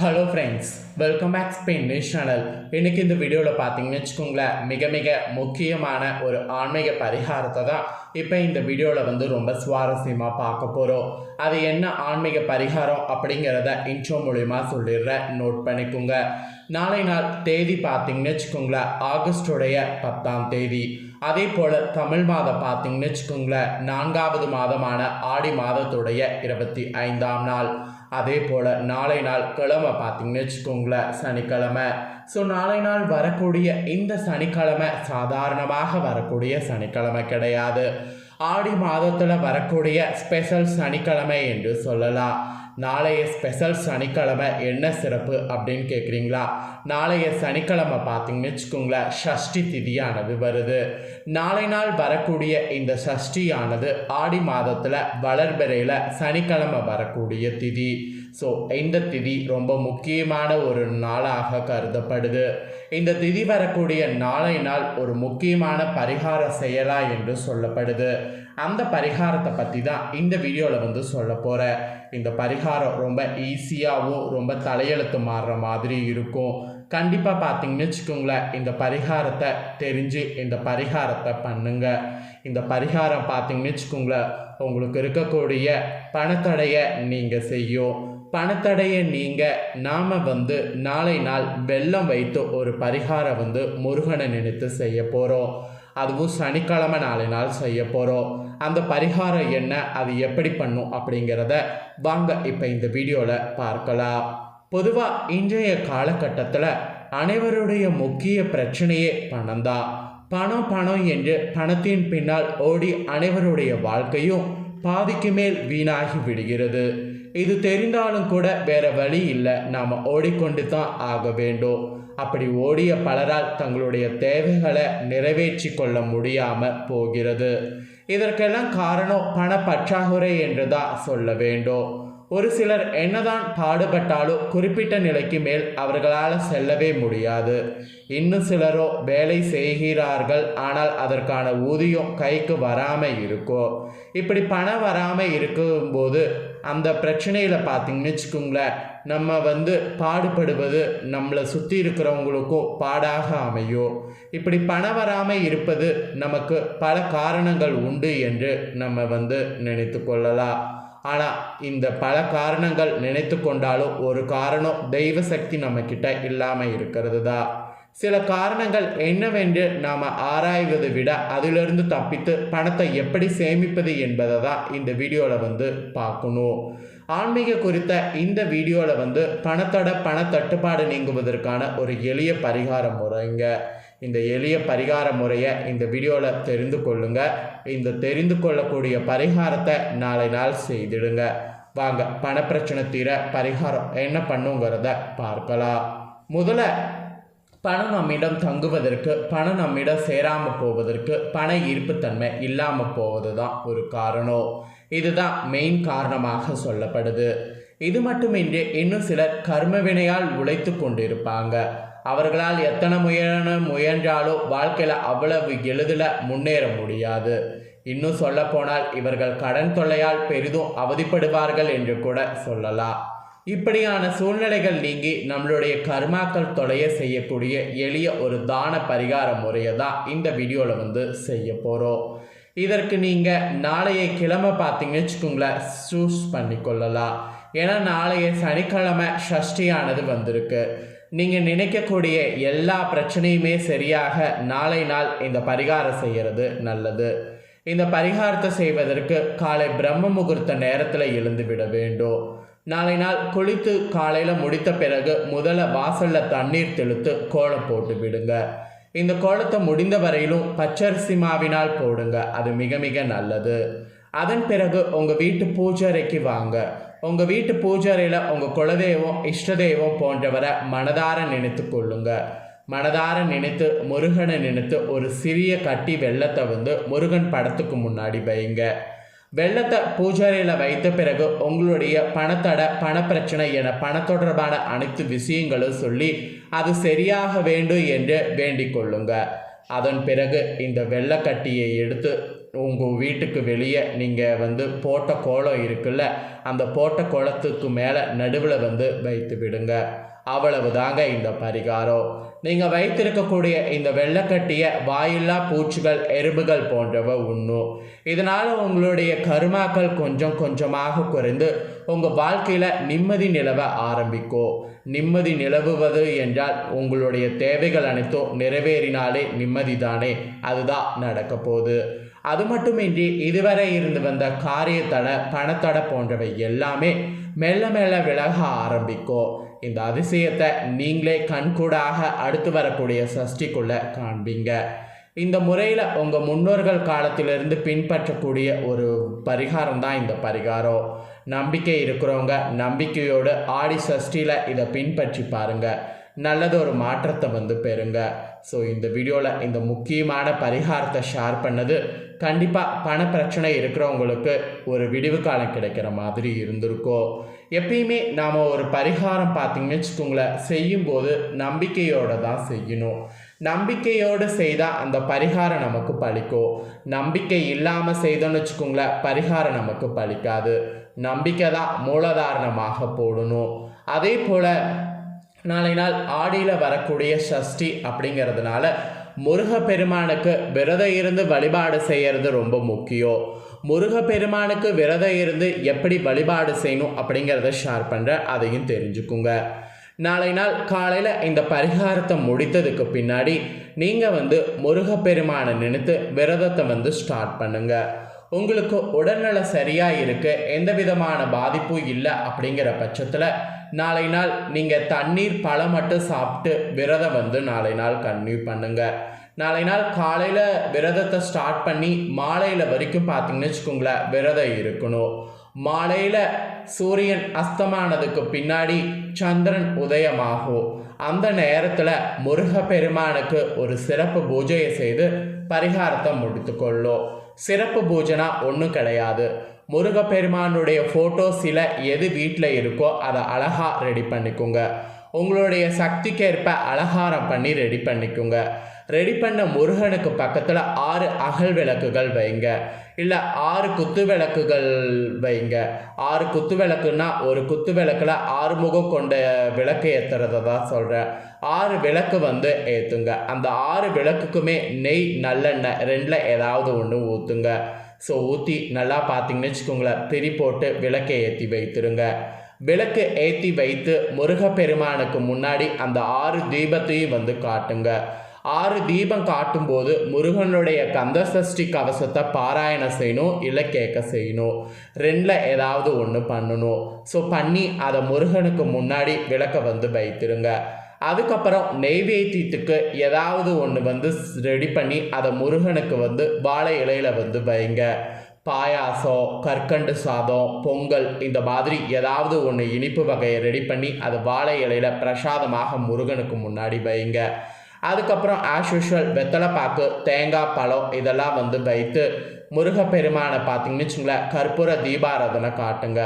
Hello friends welcome back Spain news channel இன்னைக்கு இந்த வீடியோவில் பார்த்தீங்கன்னு வச்சுக்கோங்களேன் மிக மிக முக்கியமான ஒரு ஆன்மீக பரிகாரத்தை தான் இப்போ இந்த வீடியோவில் வந்து ரொம்ப சுவாரஸ்யமாக பார்க்க போகிறோம் அது என்ன ஆன்மீக பரிகாரம் அப்படிங்கிறத இன்ட்ரோ மூலிமா சொல்லிடுறேன். நோட் பண்ணிக்கோங்க. நாளை நாள் தேதி பார்த்தீங்கன்னு வச்சுக்கோங்களேன் ஆகஸ்டுடைய பத்தாம் தேதி. அதே போல் தமிழ் மாதம் பார்த்தீங்கன்னு வச்சுக்கோங்களேன் நான்காவது மாதமான ஆடி மாதத்துடைய இருபத்தி ஐந்தாம் நாள். அதே போல் நாளை நாள் கிழமை பார்த்தீங்கன்னு வச்சுக்கோங்களேன் சனிக்கிழமை. ஸோ நாளை நாள் வரக்கூடிய இந்த சனிக்கிழமை சாதாரணமாக வரக்கூடிய சனிக்கிழமை கிடையாது. ஆடி மாதத்தில் வரக்கூடிய ஸ்பெஷல் சனிக்கிழமை என்று சொல்லலாம். நாளைய ஸ்பெஷல் சனிக்கிழமை என்ன சிறப்பு அப்படின்னு கேட்குறீங்களா நாளைய சனிக்கிழமை பார்த்தீங்கன்னு வச்சுக்கோங்களேன் ஷஷ்டி திதியானது வருது. நாளை நாள் வரக்கூடிய இந்த சஷ்டியானது ஆடி மாதத்தில் வளர்பிறையில் சனிக்கிழமை வரக்கூடிய திதி. ஸோ இந்த திதி ரொம்ப முக்கியமான ஒரு நாளாக கருதப்படுது. இந்த திதி வரக்கூடிய நாளை நாள் ஒரு முக்கியமான பரிகார செயலா என்று சொல்லப்படுது. அந்த பரிகாரத்தை பற்றி தான் இந்த வீடியோவில் வந்து சொல்ல போகிறேன் இந்த பரிகாரம் ரொம்ப ஈஸியாகவும் ரொம்ப தலையெழுத்து மாறுற மாதிரி இருக்கும். கண்டிப்பாக பார்த்தீங்கன்னு வச்சுக்கோங்களேன் இந்த பரிகாரத்தை தெரிஞ்சு இந்த பரிகாரத்தை பண்ணுங்க. இந்த பரிகாரம் பார்த்தீங்கன்னு வச்சுக்கோங்களேன் உங்களுக்கு இருக்கக்கூடிய பணத்தடையை நீங்கள் செய்யும். பணத்தடையை நீங்கள் நாம் வந்து நாளை நாள் வெள்ளம் வைத்து ஒரு பரிகாரம் வந்து முருகனை நினைத்து செய்ய போகிறோம் அதுவும் சனிக்கிழமை நாளை நாள் செய்ய போகிறோம் அந்த பரிகாரம் என்ன அது எப்படி பண்ணும் அப்படிங்கிறத வாங்க இப்போ இந்த வீடியோவில் பார்க்கலாம். பொதுவாக இன்றைய காலகட்டத்தில் அனைவருடைய முக்கிய பிரச்சனையே பணம் தான். பணம் பணம் என்று பணத்தின் பின்னால் ஓடி அனைவருடைய வாழ்க்கையும் பாதிக்கு மேல் வீணாகி விடுகிறது. இது தெரிந்தாலும் கூட வேற வழி இல்லை. நாம் ஓடிக்கொண்டு தான் ஆக வேண்டும். அப்படி ஓடிய பலரால் தங்களுடைய தேவைகளை நிறைவேற்றி கொள்ள முடியாமல் போகிறது. இதற்கெல்லாம் காரணம் பண பற்றாக்குறை என்று தான் சொல்ல வேண்டும். ஒரு சிலர் என்னதான் பாடுபட்டாலும் குறிப்பிட்ட நிலைக்கு மேல் அவர்களால் செல்லவே முடியாது. இன்னும் சிலரோ வேலை செய்கிறார்கள். ஆனால் அதற்கான ஊதியம் கைக்கு வராமல் இருக்கும் இப்படி பணம் வராமல் இருக்கும்போது அந்த பிரச்சனையில் பார்த்தீங்கன்னு வச்சுக்கோங்களேன் நம்ம வந்து பாடுபடுவது நம்மளை சுற்றி இருக்கிறவங்களுக்கும் பாடாக அமையும் இப்படி பணம் வராமல் இருப்பது நமக்கு பல காரணங்கள் உண்டு என்று நம்ம வந்து நினைத்து கொள்ளலாம். ஆனால் இந்த பல காரணங்கள் நினைத்து கொண்டாலும் ஒரு காரணம் தெய்வ சக்தி நம்மக்கிட்ட இல்லாமல் இருக்கிறது தான் சில காரணங்கள் என்னவென்று நாம் ஆராய்வதை விட அதிலிருந்து தப்பித்து பணத்தை எப்படி சேமிப்பது என்பதை தான் இந்த வீடியோவில் வந்து பார்க்கணும். ஆன்மீக குறித்த இந்த வீடியோவில் வந்து பணத்தோட பணத்தட்டுப்பாடு நீங்குவதற்கான ஒரு எளிய பரிகார முறைங்க. இந்த எளிய பரிகார முறையை இந்த வீடியோவில் தெரிந்து கொள்ளுங்க. இந்த தெரிந்து கொள்ளக்கூடிய பரிகாரத்தை நாளை நாள் செய்திடுங்க. வாங்க பணப்பிரச்சனை தீர பரிகாரம் என்ன பண்ணுங்கிறத பார்க்கலாம். முதல்ல பணம் நம்மிடம் தங்குவதற்கு பணம் நம்மிடம் சேராமல் போவதற்கு பண ஈர்ப்புத்தன்மை இல்லாமல் போவது தான் ஒரு காரணம். இதுதான் மெயின் காரணமாக சொல்லப்படுது. இது மட்டுமின்றி இன்னும் சிலர் கர்மவினையால் உழைத்து கொண்டிருப்பாங்க. அவர்களால் எத்தனை முயன முயன்றாலும் வாழ்க்கையில் அவ்வளவு எளிதில் முன்னேற முடியாது. இன்னும் சொல்லப்போனால் இவர்கள் கடன் தொல்லையால் பெரிதும் அவதிப்படுவார்கள் என்று கூட சொல்லலாம். இப்படியான சூழ்நிலைகள் நீங்கி நம்மளுடைய கர்மாக்கள் தொலைய செய்யக்கூடிய எளிய ஒரு தான பரிகார முறையை தான் இந்த வீடியோவில் வந்து செய்ய போகிறோம் இதற்கு நீங்கள் நாளைய கிழமை பார்த்தீங்கன்னு வச்சுக்கோங்களேன் சூஸ் பண்ணி கொள்ளலாம். ஏன்னா நாளைய சனிக்கிழமை ஷஷ்டியானது வந்திருக்கு. நீங்கள் நினைக்கக்கூடிய எல்லா பிரச்சனையுமே சரியாக நாளை நாள் இந்த பரிகாரம் செய்கிறது நல்லது. இந்த பரிகாரத்தை செய்வதற்கு காலை பிரம்ம முகூர்த்த நேரத்தில் எழுந்து விட வேண்டும். நாளை நாள் குளித்து காலையில் முடித்த பிறகு முதல்ல வாசலில் தண்ணீர் தெளித்து கோலம் போட்டு விடுங்க. இந்த கோலத்தை முடிந்த வரையிலும் பச்சரிசி மாவினால் போடுங்க. அது மிக மிக நல்லது. அதன் பிறகு உங்கள் வீட்டு பூஜாரைக்கு வாங்க. உங்கள் வீட்டு பூஜாரையில் உங்கள் குலதெய்வம் இஷ்ட தெய்வம் போன்றவரை மனதார நினைத்து கொள்ளுங்கள் மனதார நினைத்து முருகனை நினைத்து ஒரு சிறிய கட்டி வெள்ளத்தை வந்து முருகன் படத்துக்கு முன்னாடி வைங்க. வெள்ளத்தை பூஜாரியில் வைத்த பிறகு உங்களுடைய பணத்தட பணப்பிரச்சனை என பண தொடர்பான அனைத்து விஷயங்களும் சொல்லி அது சரியாக வேண்டும் என்று வேண்டிக் கொள்ளுங்க. அதன் பிறகு இந்த வெள்ளக்கட்டியை எடுத்து உங்கள் வீட்டுக்கு வெளியே நீங்கள் வந்து போட்ட கோலம் இருக்குல்ல அந்த போட்ட கோலத்துக்கு மேலே நடுவில் வந்து வைத்து விடுங்க. அவ்வளவு தாங்க இந்த பரிகாரம். நீங்கள் வைத்திருக்கக்கூடிய இந்த வெள்ளக்கட்டிய வாயில்லா பூச்சிகள் எறும்புகள் போன்றவை உண்ணும். இதனால் உங்களுடைய கருமாக்கள் கொஞ்சம் கொஞ்சமாக குறைந்து உங்கள் வாழ்க்கையில் நிம்மதி நிலவ ஆரம்பிக்கும். நிம்மதி நிலவுவது என்றால் உங்களுடைய தேவைகள் அனைத்தும் நிறைவேறினாலே நிம்மதி தானே அதுதான் நடக்க போகுது. அது மட்டுமின்றி இதுவரை இருந்து வந்த காரியத்தடை பணத்தடை போன்றவை எல்லாமே மெல்ல மெல்ல விலக ஆரம்பிக்கும். இந்த அதிசயத்தை நீங்களே கண்கூடாக அடுத்து வரக்கூடிய சஷ்டிக்குள்ளே காண்பீங்க. இந்த முறையில் உங்கள் முன்னோர்கள் காலத்திலிருந்து பின்பற்றக்கூடிய ஒரு பரிகாரம் தான் இந்த பரிகாரம். நம்பிக்கை இருக்கிறவங்க நம்பிக்கையோடு ஆடி சஷ்டியில் இதை பின்பற்றி பாருங்கள் நல்லது ஒரு மாற்றத்தை வந்து பெறுங்க. ஸோ இந்த வீடியோவில் இந்த முக்கியமான பரிகாரத்தை ஷேர் பண்ணது கண்டிப்பாக பண பிரச்சனை இருக்கிறவங்களுக்கு ஒரு விடிவு காலம் கிடைக்கிற மாதிரி இருந்திருக்கும் எப்பயுமே நாம் ஒரு பரிகாரம் பார்த்தீங்கன்னு வச்சுக்கோங்களேன் செய்யும்போது நம்பிக்கையோடு தான் செய்யணும். நம்பிக்கையோடு செய்தால் அந்த பரிகாரம் நமக்கு பலிக்கும் நம்பிக்கை இல்லாமல் செய்தோன்னு வச்சுக்கோங்களேன் பரிகாரம் நமக்கு பலிக்காது நம்பிக்கை தான் மூலதாரணமாக போடணும். அதே போல் நாளை நாள் ஆடியில் வரக்கூடிய சஷ்டி அப்படிங்கிறதுனால முருகப்பெருமானுக்கு விரதம் இருந்து வழிபாடு செய்கிறது ரொம்ப முக்கியம். முருகப்பெருமானுக்கு விரதம் இருந்து எப்படி வழிபாடு செய்யணும் அப்படிங்கிறத ஷேர் பண்ணுறேன் அதையும் தெரிஞ்சுக்குங்க. நாளை நாள் காலையில் இந்த பரிகாரத்தை முடித்ததுக்கு பின்னாடி நீங்கள் வந்து முருகப்பெருமானை நினைத்து விரதத்தை வந்து ஸ்டார்ட் பண்ணுங்கள் உங்களுக்கு உடல்நல சரியாக இருக்கு எந்த விதமான பாதிப்பும் இல்லை அப்படிங்கிற பட்சத்தில் நாளை நாள் நீங்கள் தண்ணீர் பழம் மட்டும் சாப்பிட்டு விரதம் வந்து நாளை நாள் கன்டினியூ பண்ணுங்கள் நாளை நாள் காலையில் விரதத்தை ஸ்டார்ட் பண்ணி மாலையில் வரைக்கும் பார்த்தீங்கன்னு வச்சுக்கோங்களேன் விரதம் இருக்கணும். மாலையில் சூரியன் அஸ்தமானதுக்கு பின்னாடி சந்திரன் உதயமாகும். அந்த நேரத்தில் முருகப்பெருமானுக்கு ஒரு சிறப்பு பூஜையை செய்து பரிகாரத்தை முடித்துக்கொள்ளும். சிறப்பு பூஜைனா ஒன்றும் கிடையாது. முருகப்பெருமானுடைய ஃபோட்டோஸில் எது வீட்டில் இருக்கோ அதை அழகாக ரெடி பண்ணிக்கோங்க. உங்களுடைய சக்திக்கேற்ப அலங்காரம் பண்ணி ரெடி பண்ணிக்கோங்க. ரெடி பண்ண முருகனுக்கு பக்கத்தில் ஆறு அகல் விளக்குகள் வைங்க. இல்லை ஆறு குத்து விளக்குகள் வைங்க. ஆறு குத்து விளக்குன்னா ஒரு குத்து விளக்கில் ஆறு முகம் கொண்ட விளக்கு ஏற்றுறத தான் சொல்கிறேன் ஆறு விளக்கு வந்து ஏற்றுங்க அந்த ஆறு விளக்குக்குமே நெய் நல்லெண்ணெய் ரெண்டில் ஏதாவது ஒன்று ஊற்றுங்க ஸோ ஊற்றி நல்லா பார்த்தீங்கன்னு வச்சுக்கோங்களேன். திரி போட்டு விளக்கை ஏற்றி வைத்துருங்க. விளக்கு ஏற்றி வைத்து முருகப்பெருமானுக்கு முன்னாடி அந்த ஆறு தீபத்தையும் வந்து காட்டுங்க. ஆறு தீபம் காட்டும் போது முருகனுடைய கந்தசஷ்டி கவசத்தை பாராயணம் செய்யணும் இல்லை கேட்க செய்யணும். ரெண்டில் ஏதாவது ஒன்று பண்ணணும். ஸோ பண்ணி அதை முருகனுக்கு முன்னாடி விளக்க வந்து வைத்திருங்க. அதுக்கப்புறம் நெய்வேத்தியத்துக்கு ஏதாவது ஒன்று வந்து ரெடி பண்ணி அதை முருகனுக்கு வந்து வாழை இலையில் வந்து வைங்க. பாயாசம் கற்கண்டு சாதம் பொங்கல் இந்த மாதிரி ஏதாவது ஒன்று இனிப்பு வகையை ரெடி பண்ணி அதை வாழை இலையில் பிரசாதமாக முருகனுக்கு முன்னாடி வைங்க. அதுக்கப்புறம் ஆஸ் யூஷுவல் வெத்தலைப்பாக்கு தேங்காய் பழம் இதெல்லாம் வந்து வைத்து முருகப்பெருமானை பார்த்தீங்கன்னு வச்சுங்களேன் கற்பூர தீபாராதனை காட்டுங்க.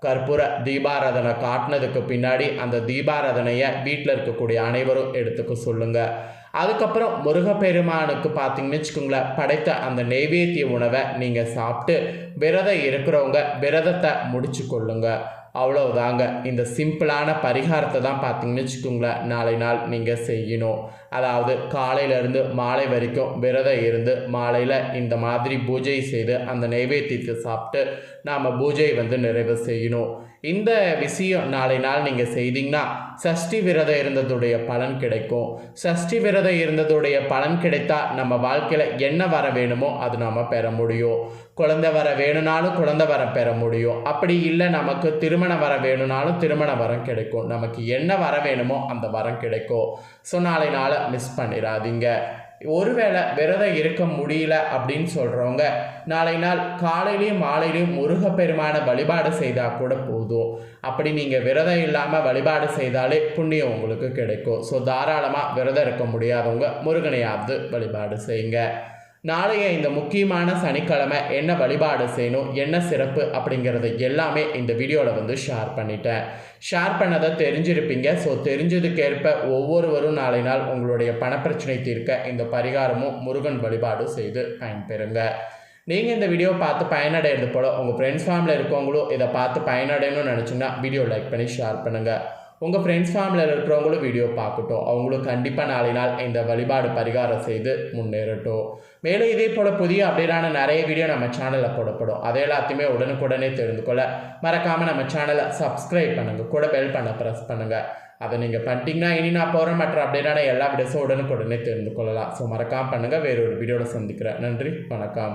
கற்பூர தீபாராதனை காட்டினதுக்கு பின்னாடி அந்த தீபாராதனையை வீட்டில் இருக்கக்கூடிய அனைவரும் எடுத்துக்க சொல்லுங்கள் அதுக்கப்புறம் முருகப்பெருமானுக்கு பார்த்தீங்கன்னு வச்சுக்கோங்களேன் படைத்த அந்த நெய்வேத்திய உணவை நீங்கள் சாப்பிட்டு விரதம் இருக்கிறவங்க விரதத்தை முடிச்சு கொள்ளுங்கள் அவ்வளோதாங்க இந்த சிம்பிளான பரிகாரத்தை தான் பார்த்தீங்கன்னு வச்சுக்கோங்களேன் நாளை நாள் நீங்கள் செய்யணும். அதாவது காலையிலேருந்து மாலை வரைக்கும் விரதம் இருந்து மாலையில் இந்த மாதிரி பூஜை செய்து அந்த நைவேத்தியத்தை சாப்பிட்டு நாம் பூஜை வந்து நிறைவு செய்யணும். இந்த விஷயம் நாளை நாள் நீங்கள் செய்தீங்கன்னா சஷ்டி விரதம் இருந்ததுடைய பலன் கிடைக்கும். சஷ்டி விரதம் இருந்ததுடைய பலன் கிடைத்தா நம்ம வாழ்க்கையில் என்ன வர வேணுமோ அது நம்ம பெற முடியும். குழந்தை வர வேணும்னாலும் குழந்தை வரம் பெற முடியும். அப்படி இல்லை நமக்கு திருமணம் வர வேணும்னாலும் திருமண வரம் கிடைக்கும். நமக்கு என்ன வர வேணுமோ அந்த வரம் கிடைக்கும். ஸோ நாளை நாளை மிஸ் பண்ணிடாதீங்க ஒருவேளை விரதம் இருக்க முடியல அப்படின்னு சொல்கிறவங்க நாளை நாள் காலையிலையும் மாலையிலையும் முருகப்பெருமான வழிபாடு செய்தால் கூட போதும். அப்படி நீங்கள் விரதம் இல்லாமல் வழிபாடு செய்தாலே புண்ணியம் உங்களுக்கு கிடைக்கும். ஸோ தாராளமாக விரதம் இருக்க முடியாதவங்க முருகனையாவது வழிபாடு செய்யுங்க. நாளைய இந்த முக்கியமான சனிக்கிழமை என்ன வழிபாடு செய்யணும் என்ன சிறப்பு அப்படிங்கிறது எல்லாமே இந்த வீடியோவில் வந்து ஷேர் பண்ணிட்டேன். ஷேர் பண்ணதை தெரிஞ்சிருப்பீங்க. ஸோ தெரிஞ்சதுக்கேற்ப ஒவ்வொருவரும் நாளை நாள் உங்களுடைய பணப்பிரச்சனை தீர்க்க இந்த பரிகாரமும் முருகன் வழிபாடு செய்து பயன்பெறுங்க. நீங்கள் இந்த வீடியோ பார்த்து பயனடைகிறது போல் உங்கள் ஃப்ரெண்ட்ஸ் ஃபேமிலியில் இருக்கவங்களும் இதை பார்த்து பயனடையணும்னு நினச்சிங்கன்னா வீடியோ லைக் பண்ணி ஷேர் பண்ணுங்கள் உங்கள் ஃப்ரெண்ட்ஸ் ஃபேமிலியில் இருக்கிறவங்களும் வீடியோ பார்க்கட்டும். அவங்களும் கண்டிப்பாக நாளை நாள் இந்த வழிபாடு பரிகாரம் செய்து முன்னேறட்டும். மேலும் இதே போல் புதிய அப்டேட்டான நிறைய வீடியோ நம்ம சேனலில் போடப்படும். அதை எல்லாத்தையுமே உடனுக்குடனே தெரிந்து கொள்ள மறக்காமல் நம்ம சேனலை சப்ஸ்கிரைப் பண்ணுங்கள் கூட பெல் பண்ண ப்ரெஸ் பண்ணுங்கள் அதை நீங்கள் பண்ணிட்டீங்கன்னா இனி நான் போகிற மற்ற அப்டேட்டான எல்லா வீடியோஸும் உடனுக்குடனே தெரிந்து கொள்ளலாம். ஸோ மறக்காமல் பண்ணுங்கள் வேறு ஒரு வீடியோவில் சந்திக்கிறேன். நன்றி. வணக்கம்.